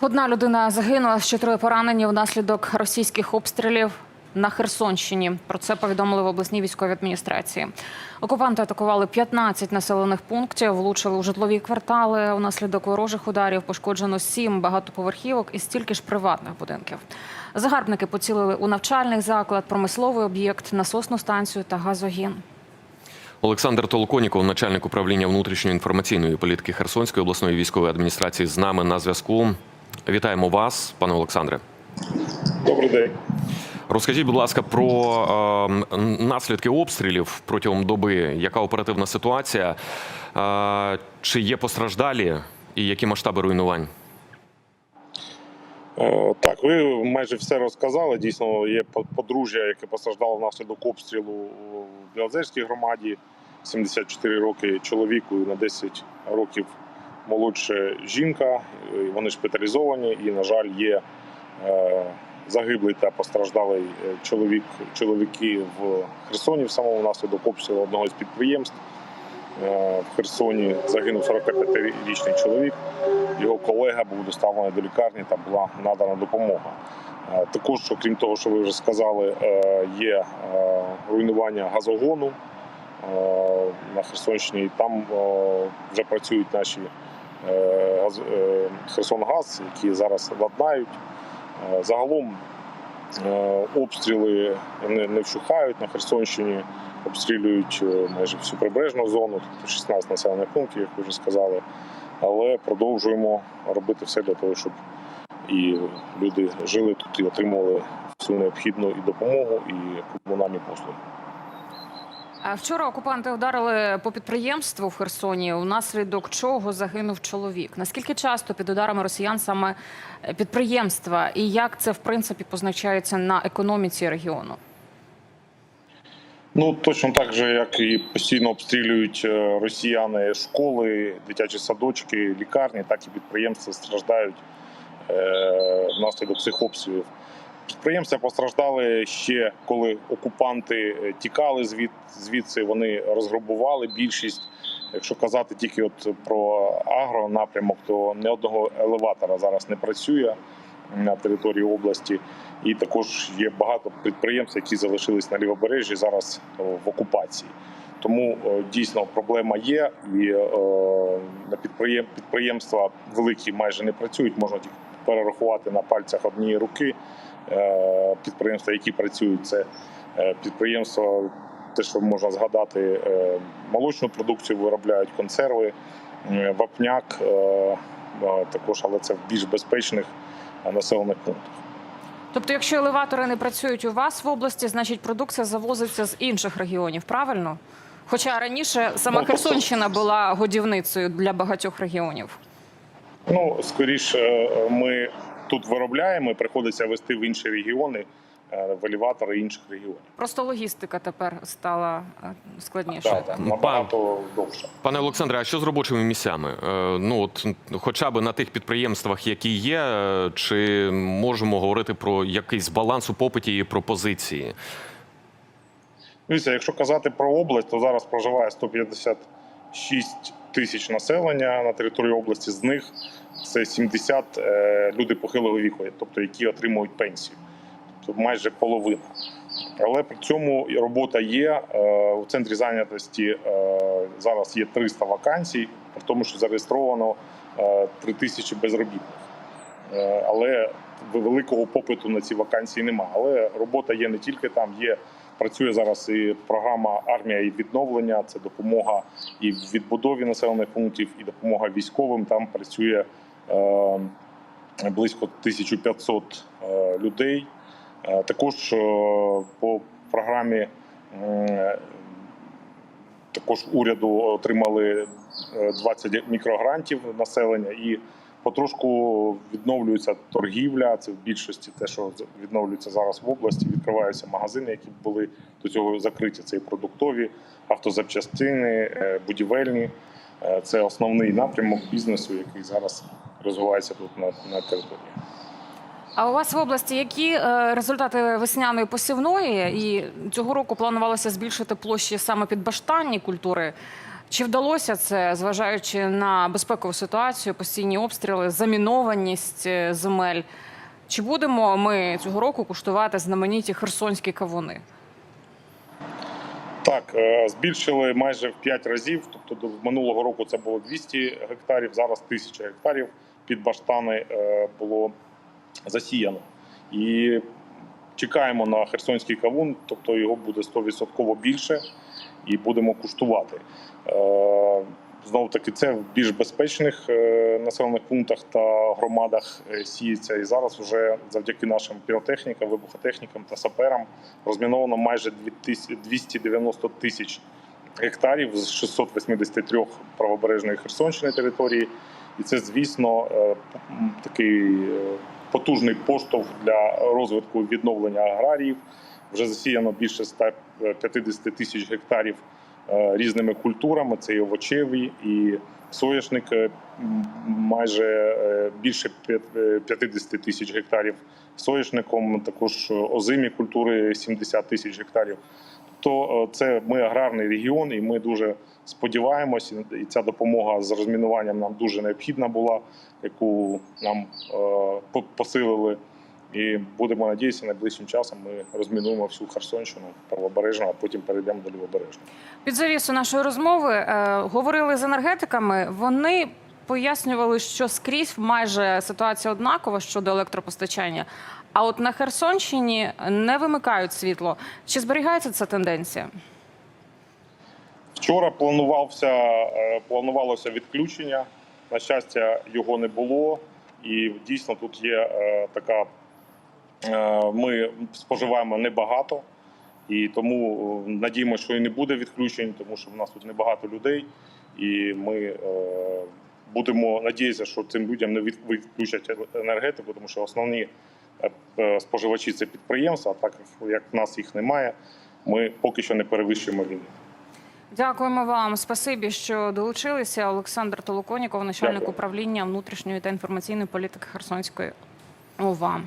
Одна людина загинула, ще троє поранені внаслідок російських обстрілів на Херсонщині. Про це повідомили в обласній військовій адміністрації. Окупанти атакували 15 населених пунктів, влучили у житлові квартали. Унаслідок ворожих ударів пошкоджено сім багатоповерхівок і стільки ж приватних будинків. Загарбники поцілили у навчальний заклад, промисловий об'єкт, насосну станцію та газогін. Олександр Толоконіков, начальник управління внутрішньої інформаційної політики Херсонської обласної військової адміністрації, з нами на зв'язку. Вітаємо вас, пане Олександре. Добрий день. Розкажіть, будь ласка, про е, наслідки обстрілів протягом доби. Яка оперативна ситуація? Е, чи є постраждалі і які масштаби руйнувань? Е, Так, ви майже все розказали. Дійсно, є подружжя, яке постраждало внаслідок обстрілу в Білозерській громаді. 74 роки чоловіку на 10 років молодше жінка. Вони шпиталізовані, і, на жаль, є е, загиблий та постраждалий е, чоловік, чоловіки в Херсоні в самому внаслідок обстрілу одного з підприємств. Е, В Херсоні загинув 45-річний чоловік. Його колега був доставлений до лікарні та була надана допомога. Е, Також, окрім того, що ви вже сказали, е, є е, руйнування газогону е, на Херсонщині. Там е, вже працюють наші е, е, Херсонгаз, які зараз ладнають. Е, Загалом е, обстріли не, вщухають на Херсонщині, обстрілюють е, майже всю прибережну зону, тобто 16 населених пунктів, як ви вже сказали. Але продовжуємо робити все для того, щоб і люди жили тут і отримували всю необхідну і допомогу, і комунальні послуги. Вчора окупанти ударили по підприємству в Херсоні, внаслідок чого загинув чоловік. Наскільки часто під ударами росіян саме е, підприємства, і як це в принципі позначається на економіці регіону? Ну точно так же, як і постійно обстрілюють е, росіяни школи, дитячі садочки, лікарні, так і підприємства страждають е, внаслідок цих обстрілів. Підприємства постраждали ще коли окупанти е, тікали звід, звідси. Вони розграбували більшість. Якщо казати тільки от про агронапрямок, то ні одного елеватора зараз не працює на території області. І також є багато підприємств, які залишились на лівобережжі зараз в окупації. Тому дійсно проблема є, і на підприєм... підприємства великі майже не працюють. Можна тільки перерахувати на пальцях однієї руки. Е, Підприємства, які працюють, це е, підприємства, те, що можна згадати, е, молочну продукцію виробляють консерви, вапняк, також, але це в більш безпечних населених пунктах. Тобто, якщо елеватори не працюють у вас в області, значить продукція завозиться з інших регіонів, правильно? Хоча раніше сама тобто- Херсонщина була годівницею для багатьох регіонів. Ну, скоріше, ми тут виробляємо, приходиться вести в інші регіони, е, в елеватори інших регіонів. Просто логістика тепер стала е, так, Ну, набагато довше. Пане Олександре, а що з робочими місцями? Е, Ну от хоча б на тих підприємствах, які є, е, чи можемо говорити про якийсь баланс у попиті і пропозиції? Дивіться, якщо казати про область, то зараз проживає 156 тисяч населення на території області. З них це 70 е, люди похилого віку, тобто які отримують пенсію, тобто майже половина. Але при цьому робота є Е, у центрі зайнятості. е, Зараз є 300 вакансій, при тому, що зареєстровано е, 3 тисячі безробітних. Е, Але великого попиту на ці вакансії немає. Але робота є не тільки там, є Працює зараз і програма армія і відновлення. Це допомога і в відбудові населених пунктів, і допомога військовим. Там працює е, близько 1500 е, людей. Е, також е, по програмі також уряду отримали е, 20 мікрогрантів населення і потрошку відновлюється торгівля. Це в більшості те, що відновлюється зараз в області. Відкриваються магазини, які були до цього закриті. Це і продуктові, автозапчастини, е, будівельні. Е, Це основний напрямок бізнесу, який зараз розвивається тут на, на території. А у вас в області які е, результати весняної посівної? І цього року планувалося збільшити площі саме під баштанні культури. Чи вдалося це, зважаючи на безпекову ситуацію, постійні обстріли, замінованість е, земель? Чи будемо ми цього року куштувати знамениті херсонські кавуни? Так, е, збільшили майже в 5 разів. Тобто до минулого року це було 200 гектарів, зараз 1000 гектарів під баштани е, було засіяно. І чекаємо на херсонський кавун, тобто його буде 100% більше, і будемо куштувати. Знову таки, це в більш безпечних е, населених пунктах та громадах е, сіється. І зараз вже завдяки нашим піротехнікам, вибухотехнікам та саперам розміновано майже 2000 290 тисяч гектарів з 683 правобережної Херсонщини території. І це, звісно, е, такий е, потужний поштовх для розвитку відновлення аграріїв. Вже засіяно більше 150 тисяч гектарів е, різними культурами. Це і овочеві, і соняшник е, майже е, більше п'ят- е, 50 тисяч гектарів соняшником, також озимі культури 70 тисяч гектарів. Е, це ми аграрний регіон, і ми дуже сподіваємось, і ця допомога з розмінуванням нам дуже необхідна була, яку нам посилили. І будемо надіятися, найближчим часом ми розмінуємо всю Херсонщину, правобережну, а потім перейдемо до лівобережної. Під завісу нашої розмови е, говорили з енергетиками. Вони пояснювали, що скрізь майже ситуація однакова щодо електропостачання. А от на Херсонщині не вимикають світло. Чи зберігається ця тенденція? Вчора планувався, е, планувалося відключення. На щастя, його не було. І дійсно тут є е, така. Е, Ми споживаємо небагато, і тому е, надіємося, що і не буде відключень, тому що в нас тут небагато людей, і ми е, будемо надіятися, що цим людям не відключать енергетику, тому що основні споживачі це підприємства. А так як в нас їх немає, ми поки що не перевищуємо війни. Дякуємо вам. Спасибі, що долучилися. Олександр Толоконіков, начальник Дякую. управління внутрішньої та інформаційної політики Херсонської ОВА.